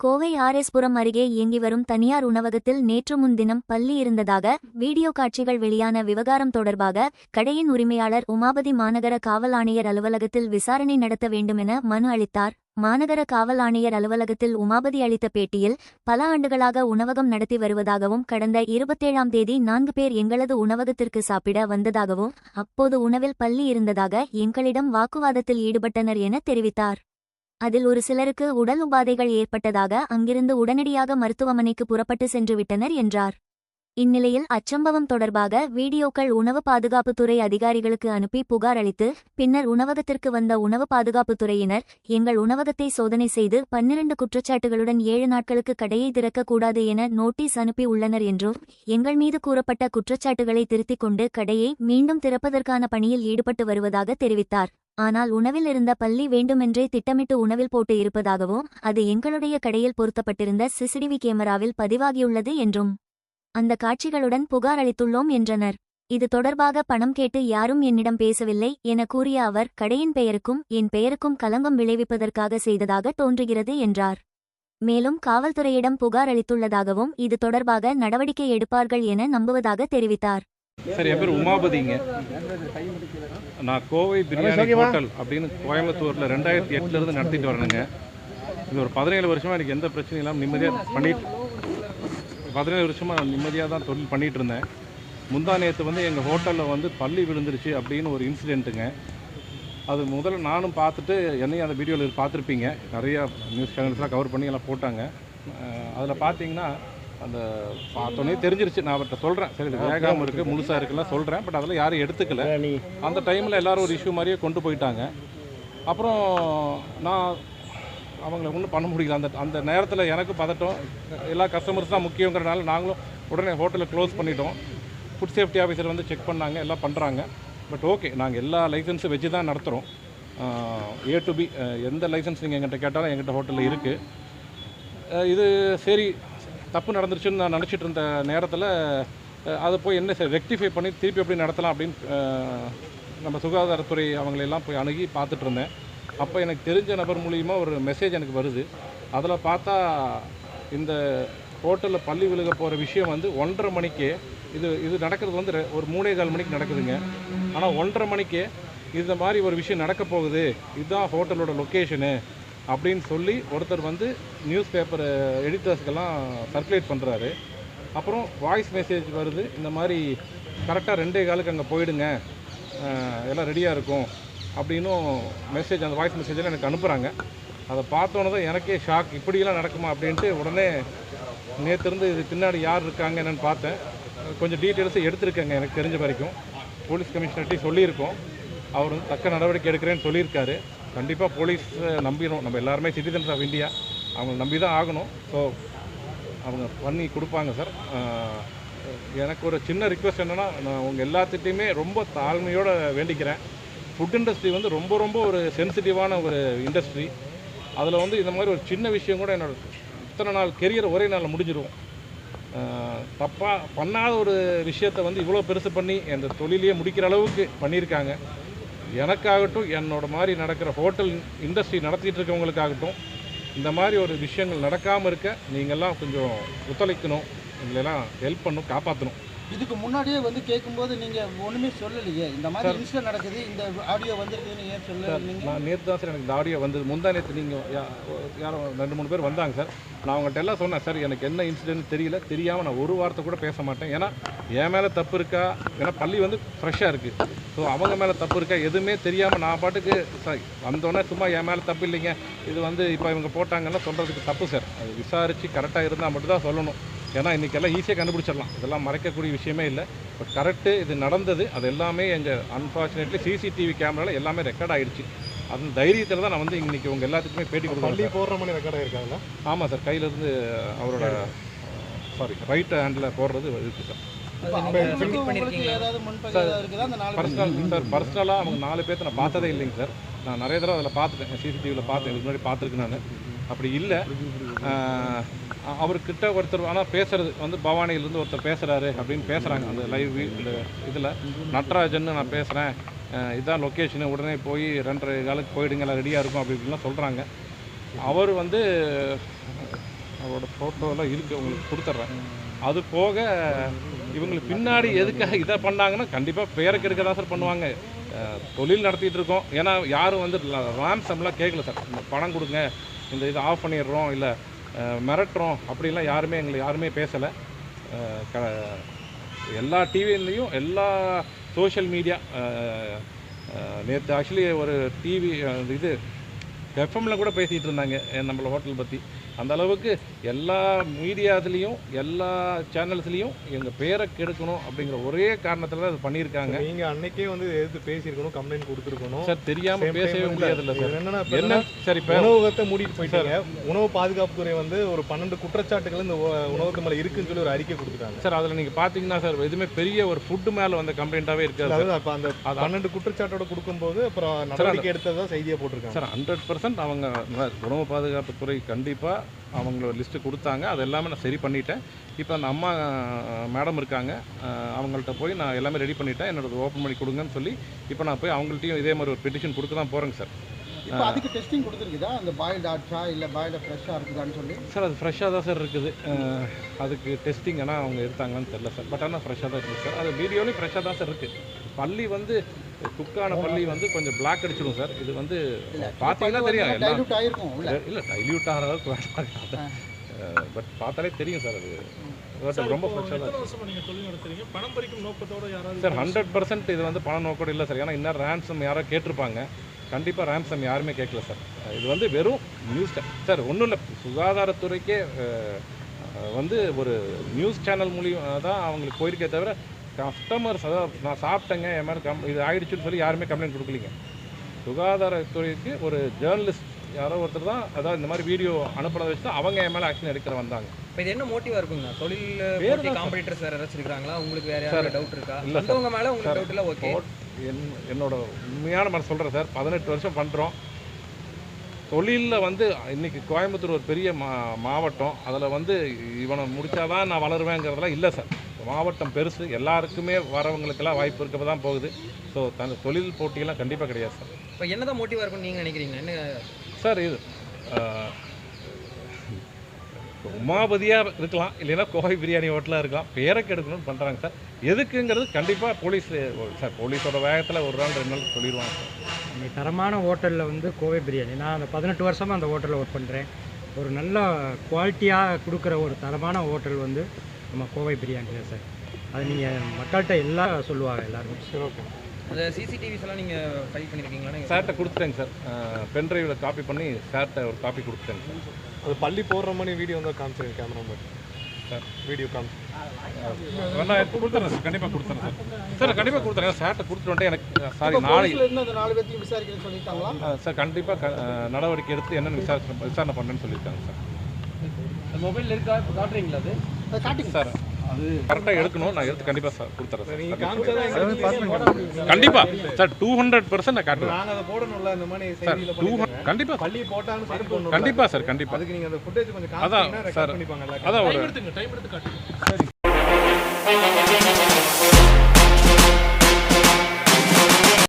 கோவை ஆர்எஸ்புரம் அருகே இயங்கி வரும் தனியார் உணவகத்தில் நேற்று முன்தினம் பள்ளி இருந்ததாக வீடியோ காட்சிகள் வெளியான விவகாரம் தொடர்பாக கடையின் உரிமையாளர் உமாபதி மாநகர காவல் ஆணையர் அலுவலகத்தில் விசாரணை நடத்த வேண்டுமென மனு அளித்தார். மாநகர காவல் ஆணையர் அலுவலகத்தில் உமாபதி அளித்த பேட்டியில் பல ஆண்டுகளாக உணவகம் நடத்தி வருவதாகவும் கடந்த இருபத்தேழாம் தேதி நான்கு பேர் எங்களது உணவகத்திற்கு சாப்பிட வந்ததாகவும் அப்போது உணவில் பள்ளி இருந்ததாக எங்களிடம் வாக்குவாதத்தில் ஈடுபட்டனர் என தெரிவித்தார். அதில் ஒரு சிலருக்கு உடல் உபாதைகள் ஏற்பட்டதாக அங்கிருந்து உடனடியாக மருத்துவமனைக்கு புறப்பட்டு சென்று விட்டனர் என்றார். இந்நிலையில் அச்சம்பவம் தொடர்பாக வீடியோக்கள் உணவு பாதுகாப்புத்துறை அதிகாரிகளுக்கு அனுப்பி புகார் அளித்து பின்னர் உணவகத்திற்கு வந்த உணவு பாதுகாப்புத்துறையினர் எங்கள் உணவகத்தை சோதனை செய்து பன்னிரண்டு குற்றச்சாட்டுகளுடன் ஏழு நாட்களுக்கு கடையை திறக்கக்கூடாது என நோட்டீஸ் அனுப்பி உள்ளனர் என்றும் எங்கள் மீது கூறப்பட்ட குற்றச்சாட்டுகளை திருத்திக் கொண்டு கடையை மீண்டும் திறப்பதற்கான பணியில் ஈடுபட்டு வருவதாக தெரிவித்தார். ஆனால் உணவில் இருந்த பள்ளி வேண்டுமென்றே திட்டமிட்டு உணவில் போட்டு இருப்பதாகவும் அது எங்களுடைய கடையில் பொருத்தப்பட்டிருந்த சிசிடிவி கேமராவில் பதிவாகியுள்ளது என்றும் அந்த காட்சிகளுடன் புகார் அளித்துள்ளோம் என்றனர். இது தொடர்பாக பணம் கேட்டு யாரும் என்னிடம் பேசவில்லை என கூறிய அவர் கடையின் பெயருக்கும் என் பெயருக்கும் களங்கம் விளைவிப்பதற்காக செய்ததாக தோன்றுகிறது என்றார். மேலும் காவல்துறையிடம் புகார் அளித்துள்ளதாகவும் இது தொடர்பாக நடவடிக்கை எடுப்பார்கள் என நம்புவதாக தெரிவித்தார். சார் என் பேர் உமாபதிங்க. நான் கோவை பிரியாணி ஹோட்டல் அப்படின்னு கோயம்புத்தூரில் ரெண்டாயிரத்தி எட்டுலேருந்து நடத்திட்டு வரேனுங்க. இது ஒரு பதினேழு வருஷமாக எனக்கு எந்த பிரச்சனையும் இல்லாமல் நிம்மதியாக பண்ணிட்டு பதினேழு வருஷமாக நான் நிம்மதியாக தான் தொழில் பண்ணிகிட்டு இருந்தேன். முந்தா நேற்று வந்து எங்கள் ஹோட்டலில் வந்து பள்ளி விழுந்துருச்சு அப்படின்னு ஒரு இன்சிடெண்ட்டுங்க அது முதல்ல நானும் பார்த்துட்டு என்னையும் அந்த வீடியோவில் பார்த்துருப்பீங்க. நிறையா நியூஸ் சேனல்ஸ்லாம் கவர் பண்ணி எல்லாம் போட்டாங்க. அதில் பார்த்தீங்கன்னா அந்த பார்த்தோன்னே தெரிஞ்சிருச்சு. நான் அவர்கிட்ட சொல்கிறேன் சரி இது வேகாமல் இருக்குது முழுசாக இருக்குல்லாம் சொல்கிறேன் பட் அதெல்லாம் யாரும் எடுத்துக்கல. அந்த டைமில் எல்லாரும் ஒரு இஷ்யூ மாதிரியே கொண்டு போயிட்டாங்க. அப்புறம் நான் அவங்கள ஒன்றும் பண்ண முடியல. அந்த அந்த நேரத்தில் எனக்கு பதட்டம். எல்லா கஸ்டமர்ஸ் தான் முக்கியங்கிறனால நாங்களும் உடனே ஹோட்டலை க்ளோஸ் பண்ணிட்டோம். ஃபுட் சேஃப்டி ஆஃபீஸர் வந்து செக் பண்ணாங்க எல்லாம் பண்ணுறாங்க பட் ஓகே நாங்கள் எல்லா லைசன்ஸும் வச்சு தான் நடத்துகிறோம் ஏ டு பி எந்த லைசன்ஸ் நீங்கள் எங்கிட்ட கேட்டாலும் எங்கிட்ட ஹோட்டலில் இருக்குது இது சரி தப்பு நடந்துருச்சுன்னு நான் நினச்சிட்டு இருந்த நேரத்தில் அதை போய் என்ன சார் ரெக்டிஃபை பண்ணி திருப்பி எப்படி நடத்தலாம் அப்படின்னு நம்ம சுகாதாரத்துறை அவங்களெல்லாம் போய் அணுகி பார்த்துட்ருந்தேன் அப்போ எனக்கு தெரிஞ்ச நபர் மூலிமா ஒரு மெசேஜ் எனக்கு வருது. அதில் பார்த்தா இந்த ஹோட்டலில் பள்ளி விழுக போகிற விஷயம் வந்து ஒன்றரை மணிக்கே இது இது நடக்கிறது வந்து ஒரு மூணே கால் மணிக்கு நடக்குதுங்க. ஆனால் ஒன்றரை மணிக்கே இந்த மாதிரி ஒரு விஷயம் நடக்க போகுது. இதுதான் ஹோட்டலோட லொக்கேஷனு அப்படின்னு சொல்லி ஒருத்தர் வந்து நியூஸ் பேப்பர் எடிட்டர்ஸ்க்கெல்லாம் சர்க்குலேட் பண்ணுறாரு அப்புறம் வாய்ஸ் மெசேஜ் வருது. இந்த மாதிரி கரெக்டாக ரெண்டே காலுக்கு அங்கே போயிடுங்க. எல்லாம் ரெடியாக இருக்கும். அப்படின்னும் மெசேஜ் அந்த வாய்ஸ் மெசேஜில் எனக்கு அனுப்புகிறாங்க அதை பார்த்தோன்னே தான் எனக்கே ஷாக் இப்படியெல்லாம் நடக்குமா அப்படின்ட்டு உடனே நேற்றுருந்து இது பின்னாடி யார் இருக்காங்க என்னென்னு பார்த்தேன். கொஞ்சம் டீட்டெயில்ஸை எடுத்திருக்கேங்க எனக்கு தெரிஞ்ச வரைக்கும். போலீஸ் கமிஷனர்கிட்டையும் சொல்லியிருக்கோம். அவர் வந்து தக்க நடவடிக்கை எடுக்கிறேன்னு சொல்லியிருக்காரு. கண்டிப்பாக போலீஸ் நம்பிடும் நம்ம எல்லாருமே சிட்டிசன்ஸ் ஆஃப் இந்தியா அவங்க நம்பி தான் ஆகணும். ஸோ அவங்க பண்ணி கொடுப்பாங்க சார் எனக்கு ஒரு சின்ன ரிக்வெஸ்ட் என்னென்னா நான் உங்கள் எல்லாத்துட்டையுமே ரொம்ப தாழ்மையோடு வேண்டிக்கிறேன். ஃபுட் இண்டஸ்ட்ரி வந்து ரொம்ப ரொம்ப ஒரு சென்சிட்டிவான ஒரு இண்டஸ்ட்ரி அதில் வந்து இந்த மாதிரி ஒரு சின்ன விஷயம் கூட என்னோட இத்தனை நாள் கெரியர் ஒரே நாளில் முடிஞ்சிடும் தப்பாக பண்ணாத ஒரு விஷயத்தை வந்து இவ்வளோ பெருசு பண்ணி அந்த தொழிலையே முடிக்கிற அளவுக்கு பண்ணியிருக்காங்க. எனக்காகட்டும் என்னோட மாதிரி நடக்கிற ஹோட்டல் இண்டஸ்ட்ரி நடத்திட்டு இருக்கவங்களுக்காகட்டும் இந்த மாதிரி ஒரு விஷயங்கள் நடக்காமல் இருக்க நீங்கள்லாம் கொஞ்சம் ஒத்துழைக்கணும் எங்களெல்லாம் ஹெல்ப் பண்ணும் காப்பாற்றணும் இதுக்கு முன்னாடியே வந்து கேட்கும்போது நீங்க ஒண்ணுமே சொல்லலையே. இந்த மாதிரி இன்சிடென்ட் நடக்குது இந்த ஆடியோ வந்திருக்குன்னு ஏன் சொல்ல நான் நேற்று தான் சார் எனக்கு இந்த ஆடியோ வந்தது. முந்தா நேற்று நீங்கள் யாரோ ரெண்டு மூணு பேர் வந்தாங்க சார். நான் அவங்கள்ட்ட எல்லாம் சொன்னேன் சார் எனக்கு என்ன இன்சிடென்ட் தெரியல தெரியாமல் நான் ஒரு வார்த்தை கூட பேச மாட்டேன். ஏன்னா என் மேலே தப்பு இருக்கா? ஏன்னா பள்ளி வந்து ஃப்ரெஷ்ஷாக இருக்குது ஸோ அவங்க மேலே தப்பு இருக்கா? எதுவுமே தெரியாமல் நான் பாட்டுக்கு சார் வந்தோன்னே சும்மா என் மேலே தப்பு இல்லைங்க. இது வந்து இப்போ இவங்க போட்டாங்கன்னா சொல்கிறதுக்கு தப்பு சார். அது விசாரித்து கரெக்டாக இருந்தால் மட்டும் தான் சொல்லணும். ஏன்னா இன்றைக்கி எல்லாம் ஈஸியாக கண்டுபிடிச்சிடலாம். இதெல்லாம் மறைக்கக்கூடிய விஷயமே இல்லை. பட் கரெக்டு இது நடந்தது. அது எல்லாமே எங்கள் அன்ஃபார்ச்சுனேட்லி சிசிடிவி கேமராவில் எல்லாமே ரெக்கார்ட் ஆயிடுச்சு. அந்த தைரியத்தில் தான் நான் வந்து இன்னைக்கு உங்கள் எல்லாத்துக்குமே பேட்டி பள்ளி கொடுக்குறேன் போடுற மணி ரெக்கார்ட் ஆயிருக்காங்களா ஆமாம் சார். கையிலேருந்து அவரோட சாரி. ரைட் ஹேண்டில் போடுறது இருக்குது? சார் சார் பர்சனலாக அவங்க நாலு பேர்த்த நான் பார்த்ததே இல்லைங்க சார். நான் நிறைய தடவை அதில் பார்த்துட்டேன். சிசிடிவியில் பார்த்தேன். இதுக்கு முன்னாடி பார்த்துருக்கேன் நான். அப்படி இல்லை. அவர்கிட்ட ஒருத்தர் ஆனால் பேசுறது வந்து பவானியிலேருந்து ஒருத்தர் பேசுகிறாரு அப்படின்னு பேசுகிறாங்க அந்த லைவ் இந்த இதில். நட்ராஜன் நான் பேசுகிறேன் இதான் லொக்கேஷனு உடனே போய் ரெண்டரை காலுக்கு போயிடுங்க எல்லாம் ரெடியாக இருக்கும் அப்படி இப்படிலாம் சொல்கிறாங்க அவர் வந்து அவரோட ஃபோட்டோலாம் இருக்குது உங்களுக்கு கொடுத்துட்றேன் அது போக இவங்களுக்கு பின்னாடி எதுக்காக இதை பண்ணாங்கன்னா கண்டிப்பாக பேருக்கு எடுக்க தான் சார் பண்ணுவாங்க. தொழில் நடத்திட்டு இருக்கோம். ஏன்னா யாரும் வந்து ராம்சம்லாம் கேட்கல சார் பணம் கொடுங்க. இந்த இதை ஆஃப் பண்ணிடுறோம் இல்லை மிரட்டுறோம் அப்படிலாம் யாருமே எங்களை யாருமே பேசலை. க எல்லா டிவிலையும் எல்லா சோஷியல் மீடியா நேற்று ஆக்சுவலி ஒரு டிவி இது எஃப்எம்மில் கூட பேசிகிட்டு இருந்தாங்க நம்மளை ஹோட்டல் பற்றி அந்த அளவுக்கு எல்லா மீடியாத்துலேயும் எல்லா சேனல்ஸ்லேயும் எங்கள் பேரை கெடுக்கணும் அப்படிங்கிற ஒரே காரணத்தில் தான் அது பண்ணியிருக்காங்க. நீங்க அன்னைக்கே வந்து எதிர்த்து பேசியிருக்கணும் கம்ப்ளைண்ட் கொடுத்துருக்கணும். சார் தெரியாமல் பேசவே time இல்ல. சார். என்னன்னா என்ன? சரி இப்போ உணவகத்தை மூடிட்டு போயிட்டாங்க. உணவு பாதுகாப்புத்துறை வந்து ஒரு பன்னெண்டு குற்றச்சாட்டுகள் இந்த உணவகத்து மேல இருக்குன்னு சொல்லி ஒரு அறிக்கை கொடுத்துட்டாங்க. சார் அதில் நீங்கள் பார்த்தீங்கன்னா சார் எதுவுமே பெரிய ஒரு ஃபுட்டு மேலே வந்த கம்ப்ளைண்ட்டாகவே இருக்காது அதாவது அப்ப அந்த பன்னெண்டு குற்றச்சாட்டோட கொடுக்கும்போது அப்புறம் நடவடிக்கை எடுத்ததா செய்தியா போட்டிருக்காங்க. சார் ஹண்ட்ரட் பர்சன்ட் அவங்க உணவு பாதுகாப்புத்துறை கண்டிப்பாக அவங்களோட லிஸ்ட்டு கொடுத்தாங்க. அது எல்லாமே நான் சரி பண்ணிட்டேன். இப்போ அந்த அம்மா மேடம் இருக்காங்க. அவங்கள்ட்ட போய் நான் எல்லாமே ரெடி பண்ணிட்டேன். என்னோட ஓப்பன் பண்ணி கொடுங்கன்னு சொல்லி இப்போ நான் போய் அவங்கள்ட்டையும் இதே மாதிரி ஒரு பெட்டிஷன் கொடுக்க தான் போகிறேங்க சார். இப்போ அதுக்கு டெஸ்டிங் கொடுத்துருக்குதா? அந்த பாயில்டு ஆச்சா இல்லை பாயில்டு ஃப்ரெஷ்ஷாக இருக்குதான்னு சொல்லி? சார் அது ஃப்ரெஷ்ஷாக தான் சார் இருக்குது. அதுக்கு டெஸ்டிங் ஆனால் அவங்க எடுத்தாங்களான்னு தெரில சார். பட் ஆனால் ஃப்ரெஷ்ஷாக தான் இருக்குது சார். அது வீடியோலையும் ஃப்ரெஷ்ஷாக தான் சார் இருக்குது பள்ளி வந்து குக்கான பள்ளி வந்து கொஞ்சம் பிளாக் அடிச்சிடும் சார். இது வந்து பார்த்தீங்கன்னா தெரியும் எல்லாம். டைலூட் ஆயிருக்கும் உள்ள. இல்லை டைல்யூட் ஆகிற அளவுக்கு பட் பார்த்தாலே தெரியும் சார் அது. ரொம்ப பணம் பறிக்கும் நோக்கத்தோட யாராவது சார் ஹண்ட்ரட் பர்சன்ட் இது வந்து பண நோக்கோடு இல்லை சார். ஏன்னா இன்னும் ரேன்சம் யாரோ கேட்டிருப்பாங்க. கண்டிப்பாக ரேன்சம் யாருமே கேட்கல சார். இது வந்து வெறும் நியூஸ் சார் ஒன்றும் இல்லை. சுகாதாரத்துறைக்கே வந்து ஒரு நியூஸ் சேனல் மூலியம் தான் அவங்களுக்கு போயிருக்கே தவிர கஸ்டமர்ஸ் அதாவது நான் சாப்பிட்டேங்க என் மேலே கம் இது ஆயிடுச்சுன்னு சொல்லி யாருமே கம்ப்ளைண்ட் கொடுக்கலீங்க. சுகாதாரத்துறைக்கு ஒரு ஜேர்னலிஸ்ட் யாரோ ஒருத்தர் தான் அதாவது இந்த மாதிரி வீடியோ அனுப்புனதை வச்சு தான் அவங்க என் மேலே ஆக்ஷன் எடுக்கிற வந்தாங்க. இப்போ இது என்ன மோட்டிவா இருக்குங்க? தொழில் வேற காம்படிட்டர்ஸ் வேற யாராச்சும் இருக்காங்களா? உங்களுக்கு வேற யாராவது டவுட் இருக்கா? இல்ல. வந்தவங்க மேல உங்களுக்கு டவுட் இல்ல ஓகே என் என்னோட உண்மையான மனசு சொல்கிறேன் சார் பதினெட்டு வருஷம் பண்ணுறோம் தொழிலில் வந்து இன்னைக்கு கோயம்புத்தூர் ஒரு பெரிய மா மாவட்டம். அதில் வந்து இவனை முடிச்சாதான் நான் வளருவேங்கிறதெல்லாம் இல்லை சார் மாவட்டம் பெருசு எல்லாருக்குமே வரவங்களுக்கெல்லாம் வாய்ப்பு இருக்க தான் போகுது. ஸோ தன் தொழில் போட்டியெல்லாம் கண்டிப்பாக கிடையாது சார் இப்போ என்னதான் மோட்டிவா இருக்கும்னு நீங்க நினைக்கிறீங்க? என்ன? சார் இது உமாபதியாக இருக்கலாம் இல்லைன்னா கோவை பிரியாணி ஹோட்டலாக இருக்கலாம் பேரை கெடுக்கணும்னு பண்ணுறாங்க சார் எதுக்குங்கிறது கண்டிப்பாக போலீஸ் சார் போலீஸோட வேகத்தில் ஒரு நாள் ரெண்டு நாள் சொல்லிடுவாங்க சார் இன்னைக்கு தரமான ஹோட்டலில் வந்து கோவை பிரியாணி. நான் அந்த பதினெட்டு வருஷமாக அந்த ஹோட்டலில் ஒர்க் பண்ணுறேன் ஒரு நல்ல குவாலிட்டியாக கொடுக்குற ஒரு தரமான ஹோட்டல் வந்து நம்ம கோவை பிரியாணி தான் சார். அது நீங்கள் மக்கள்கிட்ட எல்லாம் சொல்லுவாங்க எல்லாருமே. அந்த சிசிடிவிஸ் எல்லாம் நீங்க ஃபைல் பண்ணிருக்கீங்களா நீங்க சார்கிட்ட கொடுத்துட்டேங்க சார். பென் டிரைவில் காப்பி பண்ணி சார்கிட்ட ஒரு காப்பி கொடுத்துட்டேங்க சார். அது பள்ளி போடுற மாதிரி வீடியோ வந்து காமிச்சிருங்க கேமரா சார். வீடியோ எடுத்து கொடுத்துறேன் சார். கண்டிப்பாக கொடுத்துறேன் சார். சார் கண்டிப்பாக கொடுத்துறேன் சார்கிட்ட கொடுத்துட்டு வந்துட்டு எனக்கு சாரி நாளை நாலு பேர்த்தையும் விசாரிக்கிறேன்னு சொல்லிட்டாங்களா? சார் கண்டிப்பாக நடவடிக்கை எடுத்து என்னென்னு விசாரணை விசாரணை பண்ணுறேன்னு சொல்லியிருக்காங்க சார். மொபைல் இருக்கா? இப்போ காட்டுறீங்களா அதை? காட்டுங்க. சார் அது கரெக்டாக எடுக்கணும். நான் எடுத்து கண்டிப்பாக சார் கொடுத்துறேன் சார். கண்டிப்பாக சார் டூ ஹண்ட்ரட் பர்சன்ட் நான் காட்டுறேன். அதை போடணும்ல இந்த மாதிரி சார் டூ. கண்டிப்பாக பள்ளி போட்டாலும் சரி கண்டிப்பாக சார் கண்டிப்பாக அதுக்கு நீங்க அந்த ஃபுட்டேஜ் கொஞ்சம் அதான் காமிச்சீங்கன்னா சார் அதான் ஒரு